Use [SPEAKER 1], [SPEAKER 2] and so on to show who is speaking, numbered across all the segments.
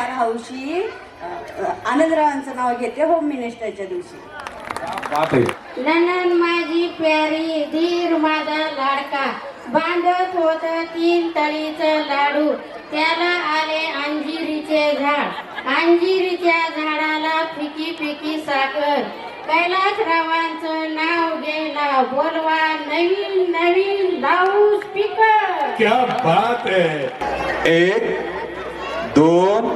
[SPEAKER 1] फार हौशी आनंदरावांचं नाव घेते होम मिनिस्टरच्या दिवशी.
[SPEAKER 2] ननन माझी प्यारी धीर माझा लाडका. बांधत होत तीन तळीचं लाडू. त्याला आले अंजिरीचे झाड. अंजिरीच्या झाडाला फिकी फिकी साखर. कैलासरावांचं नाव गेला बोलवा नवीन नवीन लाऊड स्पीकर
[SPEAKER 3] क्या बात आहे एक दोन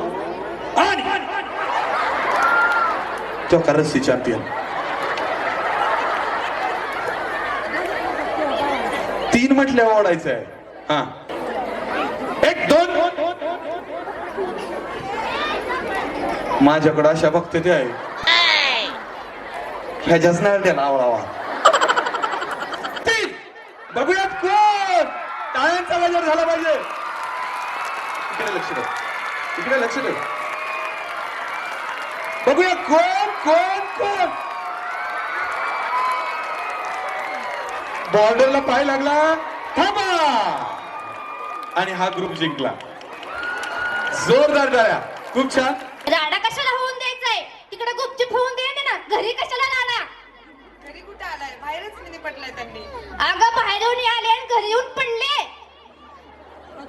[SPEAKER 3] आणि तो करन्सी चॅम्पियन तीन म्हटल्या ओढायचं आहे हा एक दोन माझ्याकडे अशा भक्त ते आहे ह्याच्याच नाही त्याला आवडावा बघूयात कोण टाळ्यांचा बाजार झाला पाहिजे इकडे लक्ष दे इकडे लक्ष दे बघूया कोण कोण कोण? बॉर्डरला पाय लागला. थांबा. आणि हा ग्रुप जिंकला. जोरदार टाळ्या खूप छान.
[SPEAKER 2] राडा कशाला होऊन द्यायचंय? तिकडे गुपचूप होऊन दे ना घरी कशाला नाना
[SPEAKER 4] घरी कुठे आलाय? बाहेरच मिनी पडलाय त्यांनी.
[SPEAKER 2] अगं बाहेरून आले आणि घरी येऊन पडले.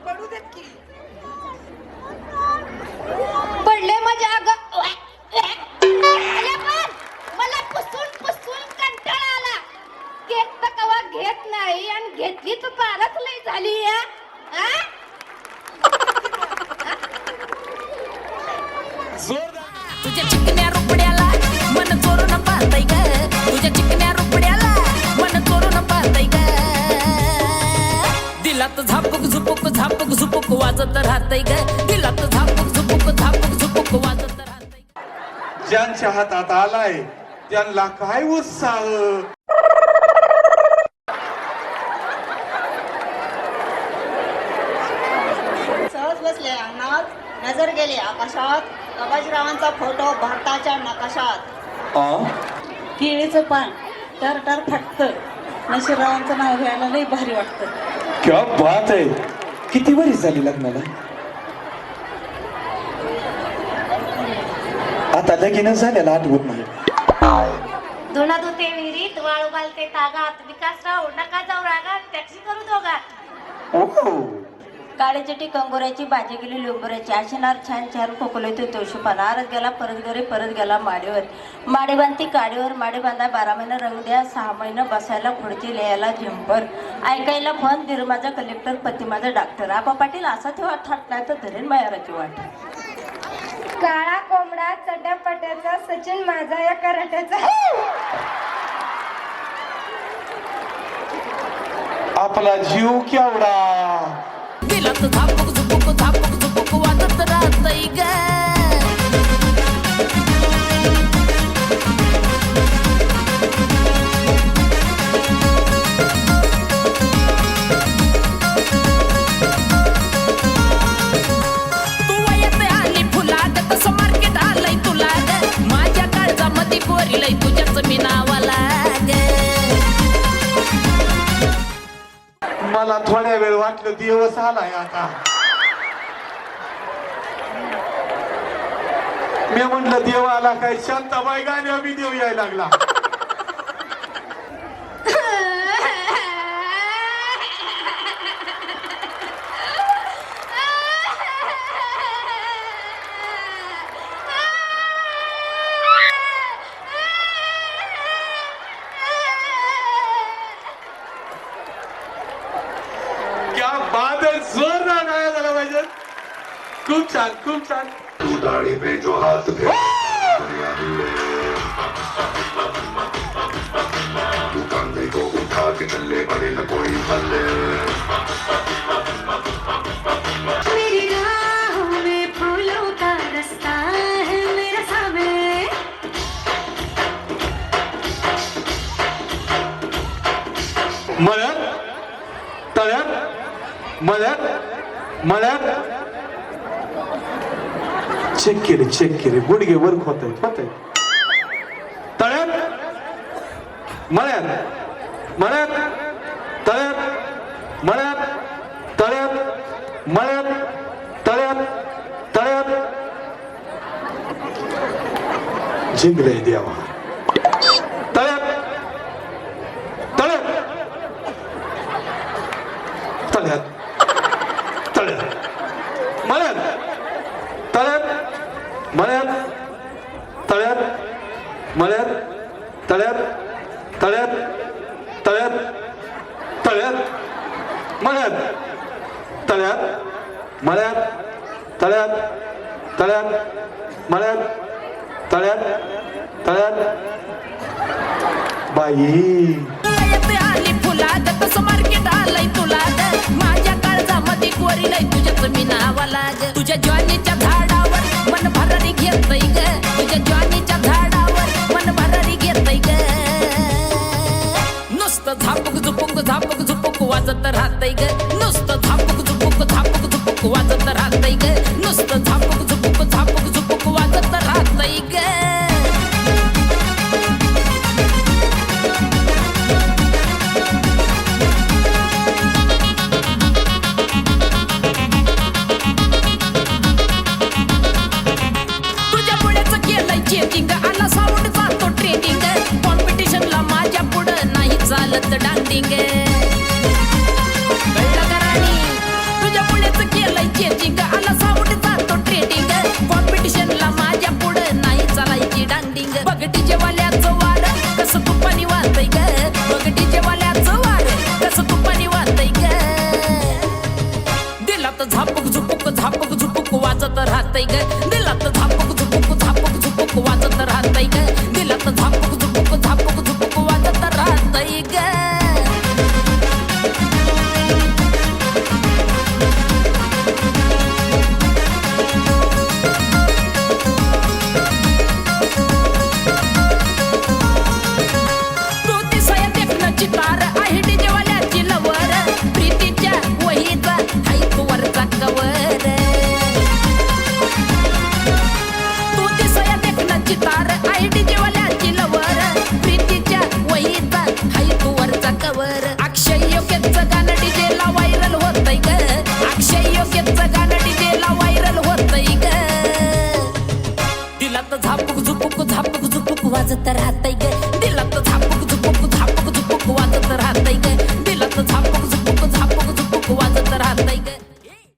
[SPEAKER 4] पडू देत की.
[SPEAKER 2] पडले म्हणजे अगं मला पुसून पुसून कंटाळा आला. घेत तर कवा घेत नाही आणि घेतली तर पारच लई झाली या
[SPEAKER 5] तुझ्या चिकन्या रुपड्याला मन चोरून पाहतय ग. तुझ्या चिकन्या रुपड्याला मन चोरून पाहतय ग. दिलात झापूक झुपूक झापूक झुपूक वाजत राहतय ग.
[SPEAKER 3] ज्यांच्या हातात आलाय त्यांना काय उत्साह?
[SPEAKER 1] सहज बसले अंगणात नजर गेली आकाशात. बाबाजीरावांचा फोटो भारताच्या नकाशात? केळीचं पान टर टर फटतं. नशीबरावांचं नाव घ्यायला लई भारी वाटतं.
[SPEAKER 3] क्या बात आहे. किती वरीस झाली लग्नाला? आता लगीनच झालेला आठवत नाही.
[SPEAKER 2] धुणं धुते विहिरीत वाळू घालते तागात. विकासराव नका जाऊ रागात. टॅक्सी करू दोघात.
[SPEAKER 3] ओ
[SPEAKER 6] काळी चिटी कंगोऱ्याची भाजी गेली लोंबऱ्याची. आशिनार छान छान खोकले तो तुळशीपान आरत गेला परत घरी परत गेला माडीवर. माडी बांधती काडीवर माडी बांधा बारा महिने रंग द्या. सहा महिने बसायला खुर्ची लिहायला झिंपर ऐकायला फोन धीर माझा कलेक्टर पती माझा डॉक्टर आपा पाटील असा तेव्हा थाट नाही तर धरेन मायाराची वाट.
[SPEAKER 2] काळा कोंबडा चटापट्याचा सचिन माझा या कराट्याचा.
[SPEAKER 3] आपला जीव केवढा? वाटलं दिवस आलाय आता. मी म्हटलं देव आला काय शांताबाई गाणे आम्ही देव यायला लागला. खूब चाल खूब चाल
[SPEAKER 7] तू दाढ़ी पे जो हाथ फेर तू कंधे को उठा के चले बड़े न कोई
[SPEAKER 3] मदद मदद मदद चेक केले चेक केले. गुडघे वर्क होत आहेत होत आहेत तळ्यात? मळ्यात? मळ्यात? तळ्यात? मळ्यात? तळ्यात? मळ्यात? तळ्यात? तळ्यात? जिंकले देवा. मळ्यात तळ्यात तळ्यात तळ्यात तळ्यात मळ्यात तळ्यात मळ्यात तळ्यात तळ्यात मळ्यात तळ्यात तळ्यात. बाई.
[SPEAKER 5] तुझ्या तुम्ही ज्वानीच्या झाडावर मन भरणी घेतय ग. तुझ्या ज्वानी झापक झुपक झापक झुपक वाजत राहतय ग. नुसतं झापक झुपक झापक झुपक वाजत போறீங்க